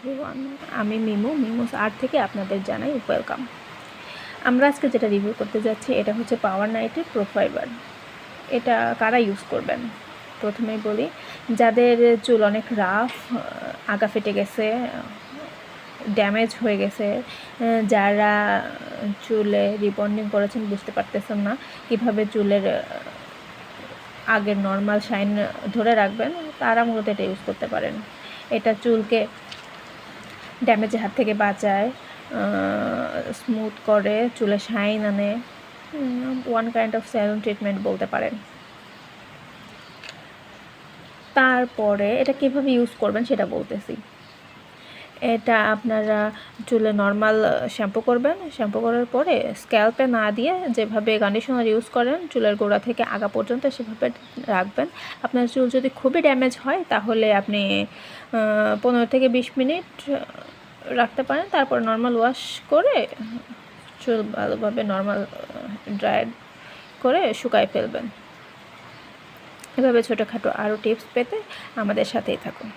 Everyone আমি Mimu মিমুস art থেকে আপনাদের জানাই ওয়েলকাম আমরা আজকে যেটা রিভিউ করতে যাচ্ছি, এটা হচ্ছে পাওয়ার নাইটের প্রোফাইবার এটা কারা ইউজ করবেন? প্রথমেই বলি, যাদের চুল অনেক রাফ আগা ফেটে গেছে ড্যামেজ হয়ে গেছে যারা চুলে রিবন্ডিং করেছেন বুঝতে পারতেছেন না, কীভাবে চুলের আগের নর্মাল শাইন ধরে রাখবেন, তারা মূলত এটা ইউজ করতে পারেন। এটা চুলকে ড্যামেজের হাত থেকে বাঁচায় স্মুথ করে, চুলে শাইন আনে one kind of salon treatment বলতে পারেন। তারপরে এটা কীভাবে ইউজ করবেন সেটা বলতেছি। এটা আপনারা চুলে নর্মাল শ্যাম্পু করবেন শ্যাম্পু করার পরে স্ক্যাল্পে না দিয়ে যেভাবে কন্ডিশনার ইউজ করেন, চুলের গোড়া থেকে আগা পর্যন্ত সেভাবে রাখবেন। আপনার চুল যদি খুবই ড্যামেজ হয়, তাহলে আপনি পনেরো থেকে বিশ মিনিট রাখতে পারেন। তারপর নর্মাল ওয়াশ করে চুল ভালোভাবে নর্মাল ড্রাই করে শুকায় ফেলবেন। এভাবে ছোটোখাটো আরও টিপস পেতে আমাদের সাথেই থাকুন।